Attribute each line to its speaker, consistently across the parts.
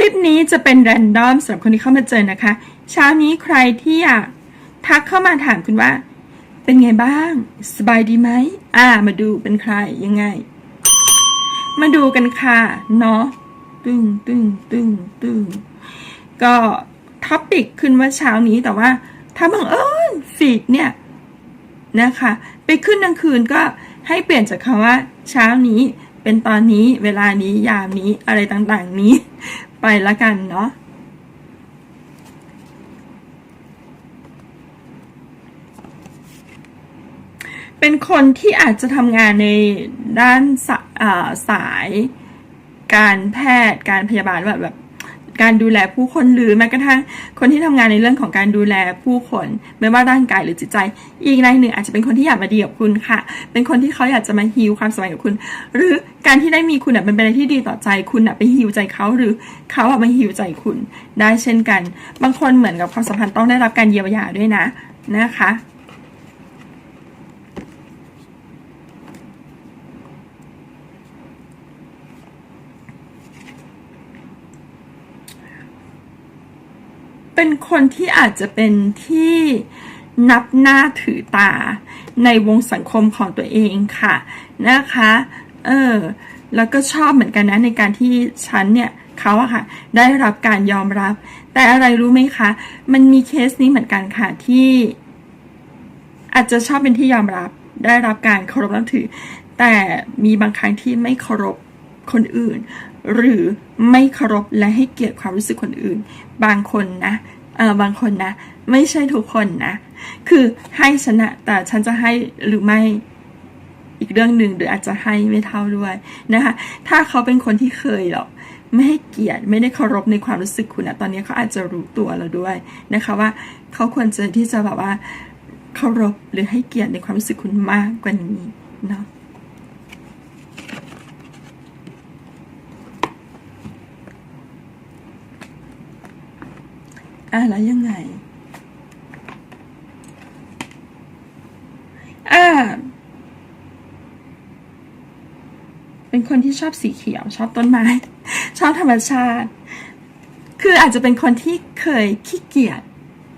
Speaker 1: ลิปนี้จะเป็นแรนดอมสำหรับคนที่เข้ามาเจอนะคะ เช้านี้ใครที่อยากทักเข้ามาถามคุณว่า เป็นไงบ้าง สบายดีไหมอ่า มาดูเป็นใครยังไง มาดูกันค่ะเนาะตึงตึงตึงตึงก็ท็อปิกขึ้นว่าเช้านี้แต่ว่า ถ้าบังเอิญฟีดเนี่ยนะคะ ไปขึ้นกลางคืนก็ให้เปลี่ยนจากคำว่า เช้านี้ เป็นตอนนี้เวลานี้ยามนี้อะไรต่างๆนี้ ไปละกันเนาะเป็นคนที่อาจจะทำงานในด้านสาสายการแพทย์การพยาบาลแบบแบบ การดูแลผู้คนหรือแม้กระทั่งคนที่ทำงานในเรื่องของการดูแลผู้คนไม่ว่าร่างกายหรือจิตใจ อีกในหนึ่งอาจจะเป็นคนที่อยากมาดีกับคุณค่ะ เป็นคนที่เขาอยากจะมาฮิวความสบายกับคุณ หรือการที่ได้มีคุณเป็นอะไรที่ดีต่อใจคุณไปฮิวใจเขาหรือเขาอะมาฮิวใจคุณได้เช่นกัน บางคนเหมือนกับความสัมพันธ์ต้องได้รับการเยียวยาด้วยนะนะคะ เป็นคนที่อาจจะเป็นที่นับหน้าถือตาในวงสังคมของตัวเองค่ะนะคะเออแล้วก็ชอบเหมือนกันนะในการที่ฉันเนี่ยเขาอะค่ะ ได้รับการยอมรับ แต่อะไรรู้ไหมคะ มันมีเคสนี้เหมือนกันค่ะที่ อาจจะชอบเป็นที่ยอมรับ ได้รับการเคารพนับถือ แต่มีบางครั้งที่ไม่เคารพคนอื่น หรือไม่เคารพและให้เกียรติความรู้สึกคนอื่น บางคนนะเออบางคนนะ ไม่ใช่ทุกคนนะ คือให้ฉันนะแต่ฉันจะให้หรือไม่อีกเรื่องหนึ่งหรืออาจจะให้ไม่เท่าด้วยนะคะ ถ้าเขาเป็นคนที่เคยหรอกไม่ให้เกียรติไม่ได้เคารพในความรู้สึกคุณนะตอนนี้เขาอาจจะรู้ตัวแล้วด้วยนะคะว่าเขาควรจะที่จะแบบว่าเคารพหรือให้เกียรติในความรู้สึกคุณมากกว่านี้เนาะ อะแล้วยังไง อ่า เป็นคนที่ชอบสีเขียว ชอบต้นไม้ ชอบธรรมชาติ คืออาจจะเป็นคนที่เคยขี้เกียจ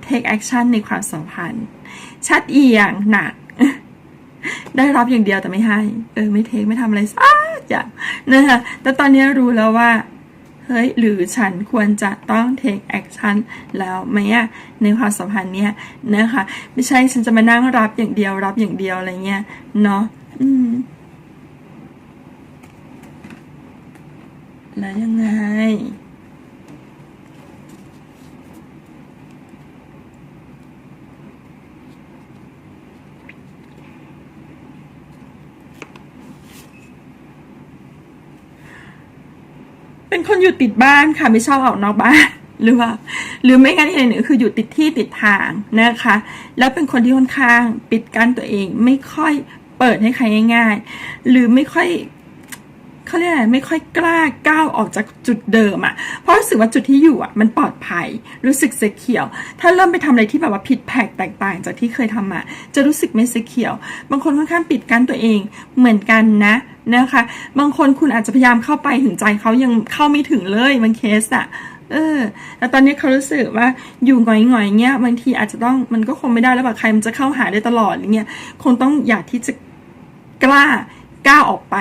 Speaker 1: take action ในความสัมพันธ์ ชัดเอียงหนัก ได้รับอย่างเดียวแต่ไม่ให้ เออ ไม่เทคไม่ทำอะไรสักอย่างนะคะแต่ตอนนี้รู้แล้วว่า เฮ้ย หรือฉันควรจะต้อง take action แล้วไหมอะในความสัมพันธ์เนี้ยนะคะ ไม่ใช่ฉันจะมานั่งรับอย่างเดียวรับอย่างเดียวอะไรเงี้ยเนาะอืม แล้วยังไง เป็นคนอยู่ติดบ้านค่ะไม่ชอบออกนอกบ้านหรือว่า หรือไม่งั้นอีกอย่างหนึ่งคืออยู่ติดที่ติดทางนะคะ แล้วเป็นคนที่ค่อนข้างปิดกั้นตัวเอง ไม่ค่อยเปิดให้ใครง่าย ๆ หรือไม่ค่อยเขาเรียกอะไรไม่ค่อยกล้าก้าวออกจากจุดเดิมอะ่ะ เพราะรู้สึกว่าจุดที่อยู่อะ่ะ มันปลอดภัย รู้สึกเสเขียว ถ้าเริ่มไปทำอะไรที่แบบว่าผิดแผกแตกต่างจากที่เคยทำมาจะรู้สึกไม่เสเขียว บางคนค่อนข้างปิดกั้นตัวเองเหมือนกันนะ นะคะ บางคนคุณอาจจะพยายามเข้าไปถึงใจเขายังเข้าไม่ถึงเลยบางเคสอะเออแต่ตอนนี้เขารู้สึกว่าอยู่หงอยๆเงี้ยบางทีอาจจะต้องมันก็คงไม่ได้แล้วแบบใครมันจะเข้าหาได้ตลอดอย่างเงี้ยคงต้องอยากที่จะกล้าก้าวออกไป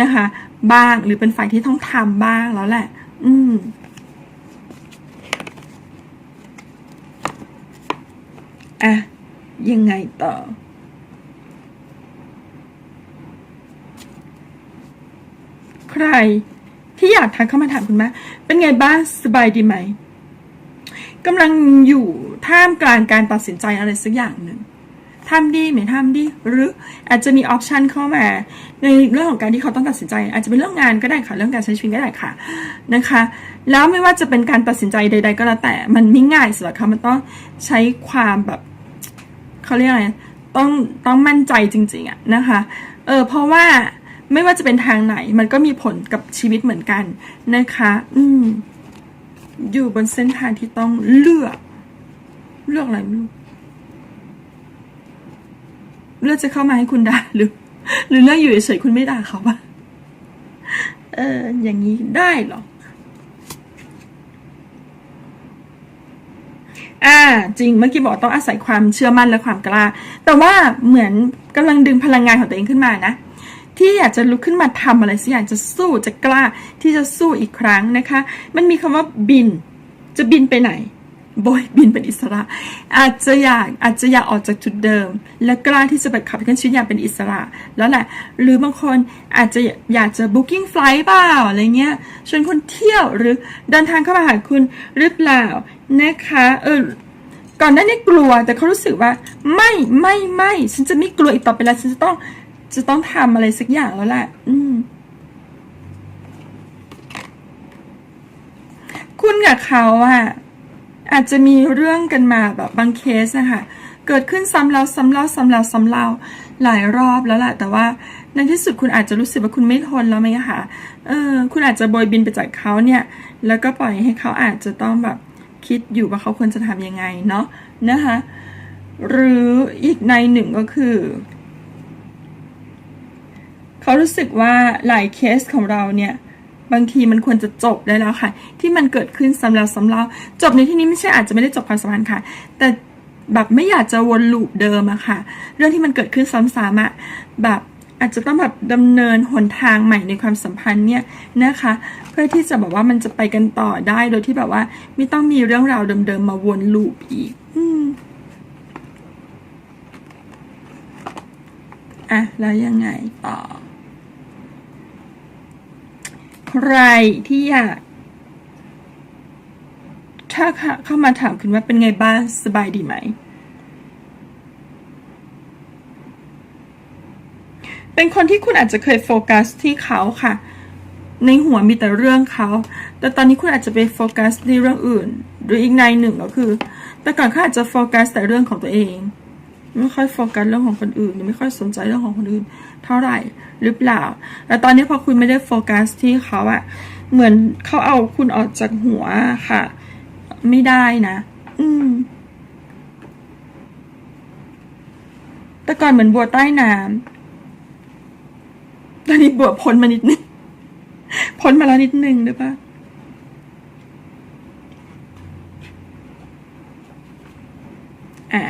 Speaker 1: นะคะ บ้างหรือเป็นฝ่ายที่ต้องทำบ้างแล้วแหละ อืมอะยังไงต่อ ใค รที่อยากทักเข้ามาถามคุณแม่เป็นไงบ้างสบายดีไหมกำลังอยู่ท่ามกลางการตัดสินใจอะไรสักอย่างหนึ่งทำดีไม่ทำดีหรืออาจจะมีออปชันเข้ามา ในเรื่องของการที่เขาต้องตัดสินใจ อาจจะเป็นเรื่องงานก็ได้ค่ะเรื่องการใช้ชีวิตก็ได้ค่ะนะคะ แล้วไม่ว่าจะเป็นการตัดสินใจใด ๆ ก็แล้วแต่มันไม่ง่ายสำหรับเขามันต้องใช้ความแบบเขาเรียกอะไรต้องต้องมั่นใจจริง ๆอะนะคะเออเพราะว่า ไม่ว่าจะเป็นทางไหนมันก็มีผลกับชีวิตเหมือนกันนะคะ อืม อยู่บนเส้นทางที่ต้องเลือก เลือกอะไรไม่รู้เลือกจะเข้ามาให้คุณด่าหรือ หรือเลือกอยู่เฉยๆคุณไม่ด่าเขาปะเออ อย่างนี้ได้หรออ่า จริงเมื่อกี้บอกต้องอาศัยความเชื่อมั่นและความกล้า แต่ว่าเหมือนกำลังดึงพลังงานของตัวเองขึ้นมานะ ที่อยากจะลุกขึ้นมาทำอะไรสักอย่างจะสู้จะกล้าที่จะสู้อีกครั้งนะคะ มันมีคำว่าบิน จะบินไปไหนโบยบินเป็นอิสระ อาจจะอยากอาจจะอยากออกจากจุดเดิม และกล้าที่จะไปขับเคลื่อนชีวิตอย่างเป็นอิสระ แล้วแหละ หรือบางคนอาจจะอยากจะ booking flight เปล่าอะไรเงี้ยชวนคนเที่ยวหรือเดินทางเข้ามาหาคุณหรือเปล่านะคะเออก่อนหน้านี้กลัวแต่เขารู้สึกว่า ไม่ไม่ไม่ฉันจะไม่กลัวอีกต่อไปแล้วฉันจะต้อง จะต้องทำอะไรสักอย่างแล้วแหละอืมคุณกับเขาอะอาจจะมีเรื่องกันมาแบบบางเคสนะคะเกิดขึ้นซ้ำแล้วซ้ำเล่าซ้ำแล้วซ้ำเล่าหลายรอบแล้วแหละแต่ว่าในที่สุดคุณอาจจะรู้สึกว่าคุณไม่ทนแล้วไหมคะเออ คุณอาจจะโบยบินไปจากเขาเนี่ย แล้วก็ปล่อยให้เขาอาจจะต้องแบบคิดอยู่ว่าเขาควรจะทำยังไงเนาะนะคะ หรืออีกในหนึ่งก็คือ เขารู้สึกว่าหลายเคสของเราเนี่ยบางทีมันควรจะจบได้แล้วค่ะ ที่มันเกิดขึ้นซ้ำแล้วซ้ำเล่าจบในที่นี้ไม่ใช่อาจจะไม่ได้จบความสัมพันธ์ค่ะ แต่แบบไม่อยากจะวนลูปเดิมอะค่ะ เรื่องที่มันเกิดขึ้นซ้ำๆอะแบบอาจจะต้องแบบดำเนินหนทางใหม่ในความสัมพันธ์เนี่ยนะคะ เพื่อที่จะแบบว่ามันจะไปกันต่อได้โดยที่แบบว่า ไม่ต้องมีเรื่องราวเดิมๆมาวนลูปอีก อืมอะแล้วยังไงต่อ ใครที่อยากถ้าเข้ามาถามคุณว่าเป็นไงบ้าง สบายดีไหม เป็นคนที่คุณอาจจะเคยโฟกัสที่เขาค่ะ ในหัวมีแต่เรื่องเขา แต่ตอนนี้คุณอาจจะไปโฟกัสในเรื่องอื่น หรืออีกในหนึ่งก็คือ แต่ก่อนเขาอาจจะโฟกัสแต่เรื่องของตัวเอง ไม่ค่อยโฟกัสเรื่องของคนอื่นหรือไม่ค่อยสนใจเรื่องของคนอื่น เท่าไหร่หรือเปล่า แต่ตอนนี้พอคุณไม่ได้โฟกัสที่เขาอะเหมือนเขาเอาคุณออกจากหัวค่ะ ไม่ได้นะ อืม แต่ก่อนเหมือนบัวใต้น้ำตอนนี้บัวพ้นมานิดนึงพ้นมาแล้วนิดนึงหรือปะอ่า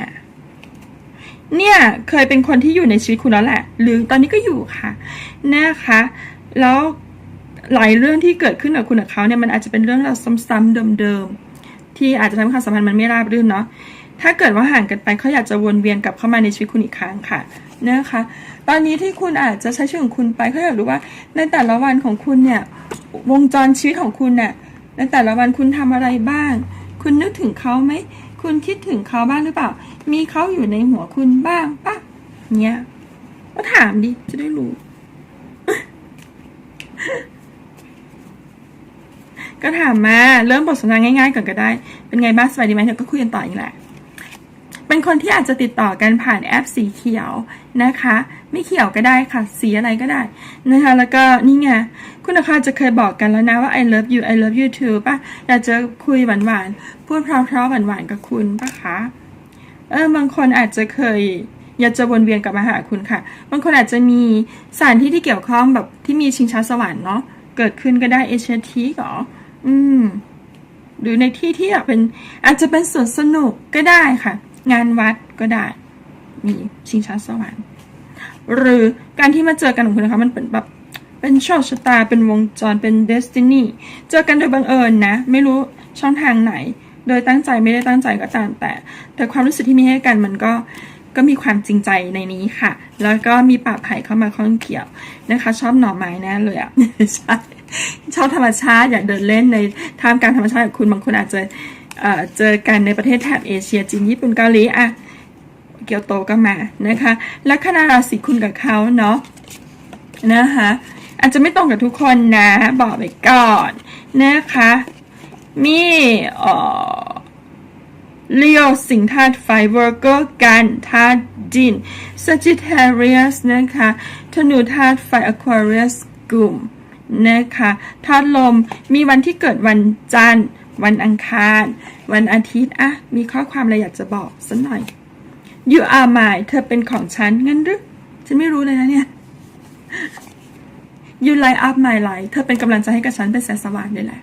Speaker 1: เนี่ยเคยเป็นคนที่อยู่ในชีวิตคุณแล้วแหละ หรือตอนนี้ก็อยู่ค่ะนะคะ แล้วหลายเรื่องที่เกิดขึ้นกับคุณกับเขาเนี่ยมันอาจจะเป็นเรื่องราวซ้ำๆเดิมๆที่อาจจะทำให้ความสัมพันธ์มันไม่ราบรื่นเนาะถ้าเกิดว่าห่างกันไปเขาอยากจะวนเวียนกลับเข้ามาในชีวิตคุณอีกครั้งค่ะนะคะ ตอนนี้ที่คุณอาจจะใช้ชีวิตของคุณไปเขาอยากรู้ว่า ในแต่ละวันของคุณเนี่ยวงจรชีวิตของคุณเนี่ยในแต่ละวันคุณทำอะไรบ้าง คุณนึกถึงเขาไหม คุณคิดถึงเขาบ้างหรือเปล่า มีเขาอยู่ในหัวคุณบ้างปะเนี่ยก็ถามดิ จะได้รู้ ก็ถามมา เริ่มบทสนทนาง่ายๆก่อนก็ได้ เป็นไงบ้างสบายดีไหมเธอก็คุยกันต่ออีกแหละ เป็นคนที่อาจจะติดต่อกันผ่านแอปสีเขียวนะคะ ไม่เขียวก็ได้ค่ะ สีอะไรก็ได้นะคะ แล้วก็นี่ไง คุณอาคาจะเคยบอกกันแล้วนะว่า I love you I love you too ป่ะ อยากจะคุยหวานๆ พูดเพราะๆหวานๆกับคุณป่ะคะ เออ บางคนอาจจะเคยอยากจะวนเวียนกลับมาหาคุณค่ะ บางคนอาจจะมีสถานที่ที่เกี่ยวข้องแบบที่มีชิงช้าสวรรค์เนาะ เกิดขึ้นก็ได้เอเชียทีหรอ อืม หรือในที่ที่เป็นอาจจะเป็นสวนสนุกก็ได้ค่ะ งานวัดก็ได้ มีชิงช้าสวรรค์หรือการที่มาเจอกันของคุณนะคะมันเป็นแบบเป็นโชคชะตาเป็นวงจรเป็นเดสตินีเจอกันโดยบังเอิญนะ ไม่รู้ช่องทางไหน โดยตั้งใจไม่ได้ตั้งใจก็ตามแต่ แต่ความรู้สึกที่มีให้กันมันก็ก็มีความจริงใจในนี้ค่ะ แล้วก็มีป่าไผ่เข้ามาข้องเกี่ยวนะคะ ชอบหน่อไม้แน่เลยอะ่ะใช่ชอบธรรมชาติอยากเดินเล่นในท่ามกลางธรรมชาติกับคุณบางคนอาจจะ เจอกันในประเทศแถบเอเชียจีนญี่ปุ่นเกาหลีอะเกียวโตก็มานะคะและคณะราศีคุณกับเขาเนาะนะคะอาจจะไม่ตรงกับทุกคนนะบอกไปก่อนนะคะมีเอ่อลีโอสิงธาตุไฟเวอร์โกกันธาตุดิน Sagittarius นะคะธนูธาตุไฟ Aquarius กลุ่มนะคะธาตุลมมีวันที่เกิดวันจันทร์ วันอังคาร วันอาทิตย์อะมีข้อความอะไรอยากจะบอกสักหน่อย You are mine เธอเป็นของฉัน งั้นหรือ ฉันไม่รู้เลยนะเนี่ย You light up my life เธอเป็นกำลังใจให้กับฉันเป็นแสงสว่างด้วยแหละ